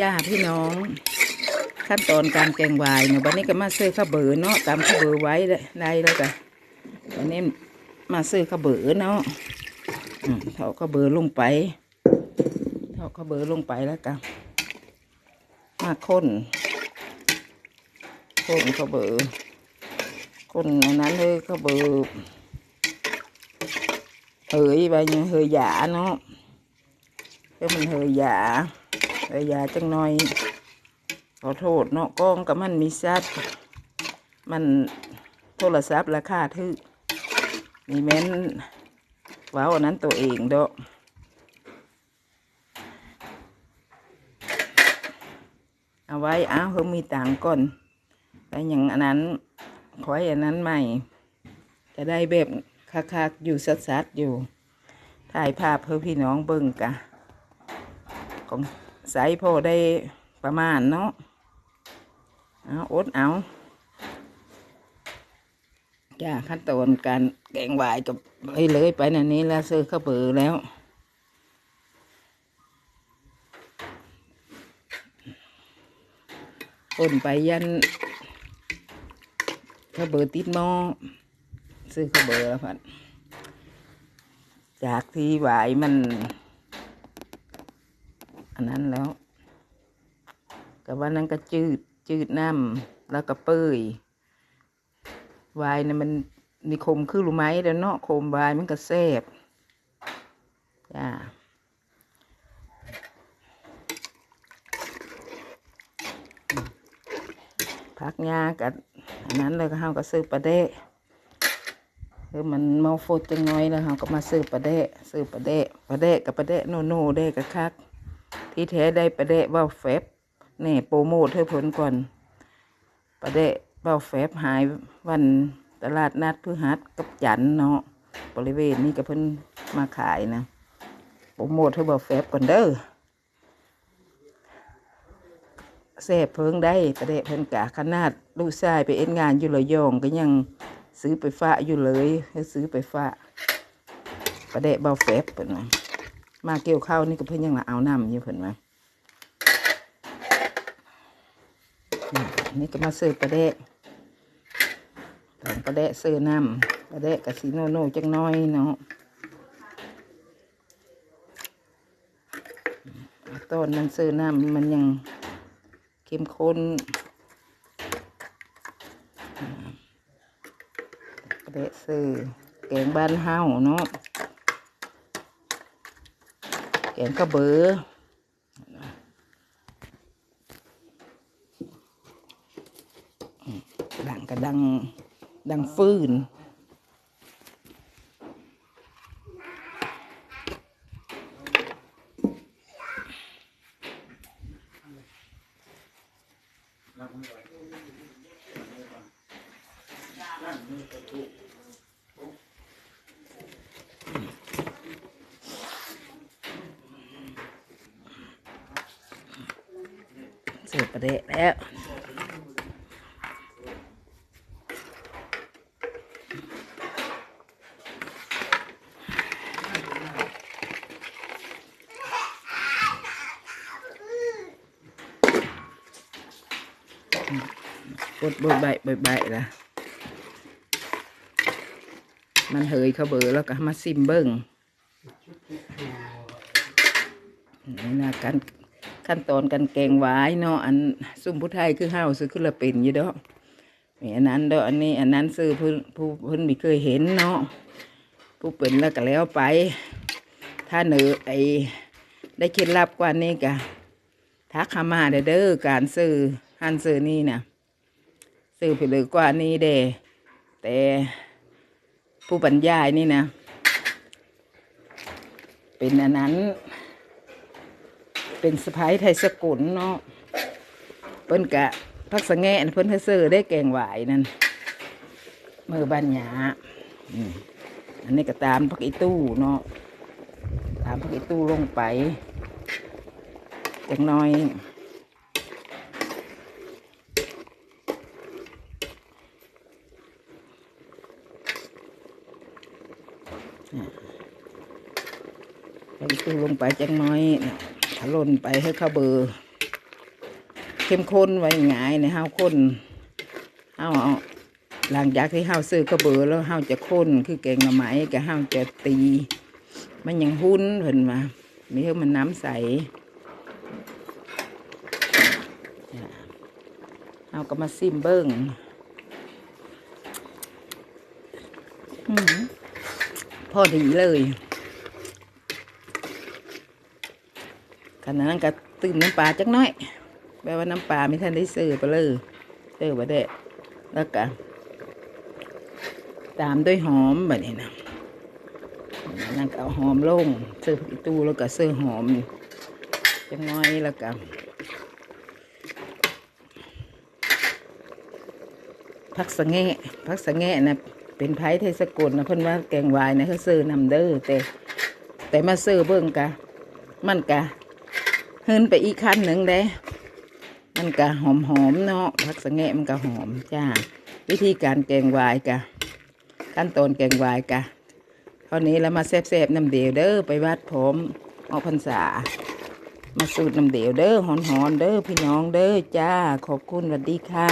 จ้าพี่น้อง ขั้นตอนการแกงวายเนาะวันนี้ก็มาซื้อข้าวเบือเนาะตามข้าวเบือไว้ได้แล้วกันวันนี้มาซื้อข้าวเบือเนาะเท่าข้าวเบือลงไปเท่าข้าวเบือลงไปแล้วกันมาค้นค้นข้าวเบือค้นอันนั้นเลยข้าวเบือเฮยไปเนี่ยเฮยหยาเนาะก็มันเฮยหยา เฮยหยาจังหน่อย ขอโทษเนาะกล้องกับมันมีซัดมันโทรศัพท์ราคาทึกมีแม้นว้าวอันนั้นตัวเองเด้อเอาไว้อ้าวเพิ่มมีตังก่อนแต่อย่างอันนั้นขอให้อันนั้นใหม่ จะได้แบบคักๆอยู่ซัดๆอยู่ ถ่ายภาพเพื่อพี่น้องเบิ่งกะของ ไซส์พอได้ประมาณเนาะเอาอดเอาจ้าขั้นตอนการแกงหวายกับไปเลยไปนันนี้แล้วซื้อข้าวเบือแล้วป่นไปยันข้าวเบือติดหม้อซื้อข้าวเบือแล้วพันจากที่หวายมัน นนั้นแล้วกับว่านั้นก็จืดจืดน้ำแล้วก็เปื่อยวายเนี่ยมันนิคมคือรู้ไหมเดี๋ยวเนาะคมวายมันก็แซ่บจ้าพักยากับอันนั้นเลยก็เฮาก็ซื้อปลาเดะคือมันเมาโฟดจังน้อยแล้วเฮาก็มาซื้อปลาเดะซื้อปลาเดะปลาเดะกับปลาเดะโนโน่เดะกับคัก ที่แท้ได้ประเดะเบ้าแฟบแน่โปรโมทให้ผลก่อน ประเดะเบ้าแฟบหายวันตลาดนัดพฤหัสกับจันเนาะบริเวณนี้ก็เพิ่นมาขายนะโปรโมทให้เบ้าแฟบก่อนเด้อแซ่บเพิงได้ประเดะเพิ่นกะขนาดลูกชายไปเอ็นงานอยู่ระยองก็ยังซื้อไปฝากอยู่เลยให้ซื้อไปฝากประเดะเบ้าแฟบเพิ่นว่า มาเกี่ยวข้าวนี่ก็เพิ่นยังมาเอาน้ำอยู่เพิ่นมานี่นี่ก็มาซื้อปลาแดะตอนปลาแดะซื้อน้ำปลาแดะกับสีโนโน่จังน้อยเนาะต้นมันซื้อน้ำมันยังเข้มข้นปลาแดะซื้อแกงบ้านเฮาเนาะ แกงกระเบือดังกระดังดังฟืน ประเดะแล้วบดบดใบใบใบละมันเหยเขาเบือแล้วก็มาซิมเบิ้งนี่นะการ ขั้นตอนการแกงหวายเนาะอันซุ่มผู้ไทยคือห้าวซื้อขึ้นละเป็นอยู่ด้อมีอันนั้นเด้ออันนี้อันนั้นซื้อผู้ผู้เพิ่นไม่เคยเห็นเนาะผู้เป็นแล้วก็แล้วไป ถ้าเหนือไอได้เคล็ดลับกว่านี้กะทักขามาเด้อเด้อการซื้อหันซื้อนี่นะซื้อไปเลยกว่านี้เด้แต่ผู้บรรยายนี่นะ เป็นอันนั้น เป็นสะพ้ายไทยสกุลเนาะเพิ่นกะพักสงแงะเพิ่นให้ซื้อได้แกงหวายนั่นมือบันหยาอันนี้ก็ตามพักอีตู้เนาะตามพักอีตู้ลงไปจังน้อยูลงไปจังน้อยน่ะถล่นไปให้เข้าเบอร์เข้มข้นไว้ง่ายในห้าวข้นห้าวเอาหลังจากที่ห้าวซื้อกระเบือแล้วห้าวจะข้นคือแกงหน่อไม้กับห้าวจะตี มันยังหุ้นเพิ่นมาไม่ให้มันน้ำใสเอาก็มาซิมเบิ้งอื้อหือพอดีเลย ขณะนั้นก็ตื่มน้ำปลาจักน้อยแปลว่าน้ำปลาไม่ทันได้ซื้อไปเลยซื้อไปได้แล้วก็ตามด้วยหอมแบบนี้นะนั่นก็เอาหอมลงซื้อตู้แล้วก็ซื้อหอมจังน้อยแล้วก็ผักสะแงะผักสะแงะนะเป็นไผ่เทศกุลนะเพิ่นว่าแกงวายนะเขาซื้อนำเด้อแต่ แต่มาซื้อเบิ่งกะ มันกะ เฮินไปอีกขั้นหนึ่งเด้ มันก็หอมหอมเนาะผักสะแงะมันก็หอมจ้า วิธีการแกงวายกะขั้นตอนแกงวายกะเท่านี้แล้วมาแซ่บๆน้ำเดียวเด้อไปวัดผมออกพรรษา มาสูตรน้ำเดียวเด้อหอนๆเด้อพี่น้องเด้อจ้า ขอบคุณสวัสดีค่ะ